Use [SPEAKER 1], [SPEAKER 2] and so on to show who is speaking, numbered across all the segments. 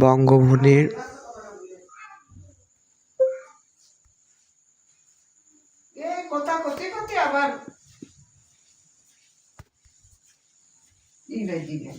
[SPEAKER 1] বঙ্গভূমির
[SPEAKER 2] কথা কথি আবার ইংরেজি গান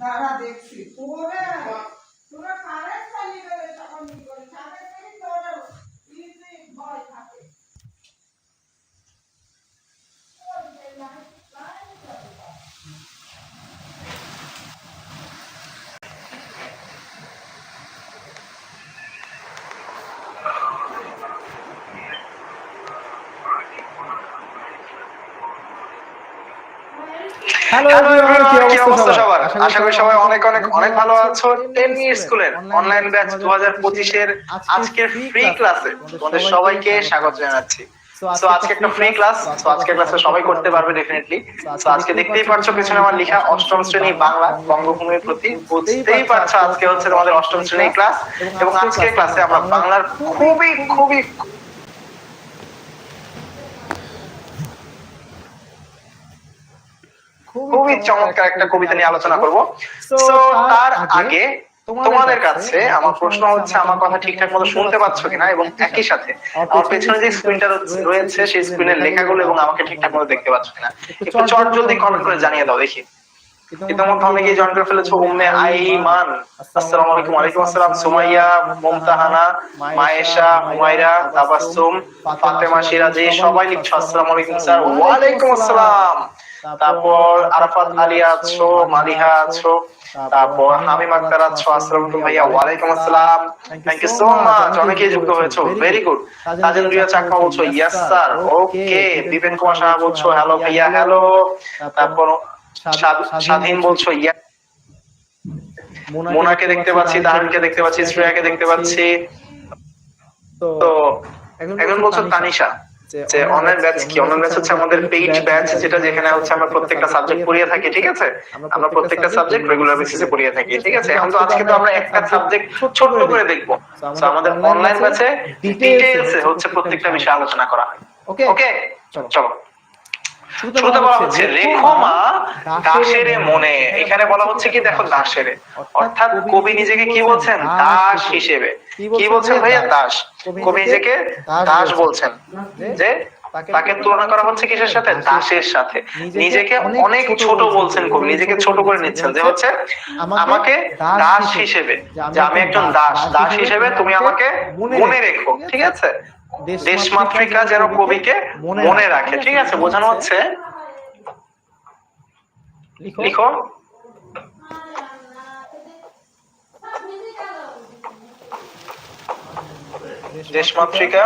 [SPEAKER 2] দাঁড়া দেখছি। তোরা তোরা কারেন্ট চালিয়ে গেলে তখন কি করে কারেন্ট চালিয়ে তোরা ইজি ভয় থাকে
[SPEAKER 1] হ্যালো
[SPEAKER 3] হ্যালো এভরিওয়ান কি অবস্থা সবার? আশা করি সবাই অনেক অনেক অনেক ভালো আছো। টেন মিনিট স্কুলের অনলাইন ব্যাচ দু হাজার আজকের ফ্রি ক্লাসে তোমাদের সবাইকে স্বাগত জানাচ্ছি। সো আজকে একটা ফ্রি ক্লাস সো আজকে ক্লাসে সবাই করতে পারবে ডেফিনেটলি সো আজকে দেখতেই পারছ পিছনে আমার লেখা অষ্টম শ্রেণি বাংলা বঙ্গভূমির প্রতি। বুঝতেই পারছ আজকে হচ্ছে তোমাদের অষ্টম শ্রেণির ক্লাস এবং আজকের ক্লাসে আমরা বাংলার খুবই খুবই খুবই চমৎকার একটা কবিতা নিয়ে আলোচনা করব। সো তার আগে তোমাদের কাছে আমার প্রশ্ন হচ্ছে আমার কথা ঠিকঠাক মতো শুনতে পাচ্ছ কিনা? এবং একই সাথে আমার পেছনে যে স্ক্রিনটা রয়েছে সেই স্ক্রিনের লেখাগুলো এবং আমাকে ঠিকঠাক মতো দেখতে পাচ্ছ কিনা? একটু চট জলদি কমেন্ট করে জানিয়ে দাও দেখি। ইতিমধ্যে অনেকেই জয়েন করে ফেলেছো উম্মে আইমান। আসসালামু আলাইকুম ওয়ালাইকুম আসসালাম সুমাইয়া মুমতাহানা মায়েশা হুমাইরা তাবাসসুম ফাতেমা সিরাজি সবাই লিখছো আসসালামু আলাইকুম স্যার। ওয়ালাইকুম আসসালাম। তারপর আরাফাত আলিয়া আছো মালিহা আছো তারপর হামিম আক্তার আছো আসসালামু ভাইয়া ওয়ালাইকুম আসসালাম। থ্যাংক ইউ সো মাচ অনেকেই যুক্ত হয়েছো। ভেরি গুড তাজেন রিয়া চাকমা বলছো yes sir okay Bipin Kumar Saha বলছো হ্যালো ভাইয়া হ্যালো তারপর স্বাধীন বলছো। ইয়া মোনাকে দেখতে পাচ্ছি দাহানকে দেখতে পাচ্ছি শ্রেয়াকে দেখতে পাচ্ছি। তো এখন বলছো তানিশা। যে অনলাইন ব্যাচ কি? অনলাইন ব্যাচ হচ্ছে? আমাদের পেইড ব্যাচ যেটা যেখানে হচ্ছে আমরা প্রত্যেকটা সাবজেক্ট পড়িয়ে থাকি ঠিক আছে? আমরা প্রত্যেকটা সাবজেক্ট রেগুলার বেসিসে পড়িয়ে থাকি। ঠিক আছে? এখন তো আজকে তো আমরা একটা সাবজেক্ট ছোট করে দেখব। তো আমাদের অনলাইন ব্যাচে ডিটেইলস হচ্ছে প্রত্যেকটা বিষয় আলোচনা করা হয়।
[SPEAKER 1] ওকে
[SPEAKER 3] ওকে চলো। শুরুতে বলা হচ্ছে মা দাসেরে মনে। এখানে বলা হচ্ছে কি দেখো দাসেরে। অর্থাৎ কবি নিজেকে কি বলছেন? দাস হিসেবে। কি বলছেন ভাইয়া? দাস। কবি নিজেকে দাস বলছেন। যে তাকে তুলনা করা হচ্ছে কিসের সাথে? দাসের সাথে। নিজেকে অনেক ছোট বলছেন কবি। নিজেকে ছোট করে নিচ্ছেন। যে হচ্ছে আমাকে দাস হিসেবে। যে আমি একজন দাস দাস। হিসেবে তুমি আমাকে মনে রেখো ঠিক আছে? দেশমাতৃকা যেন কবিকে মনে রাখে। ঠিক আছে বোঝানো হচ্ছে? লিখো। দেশমাতৃকা।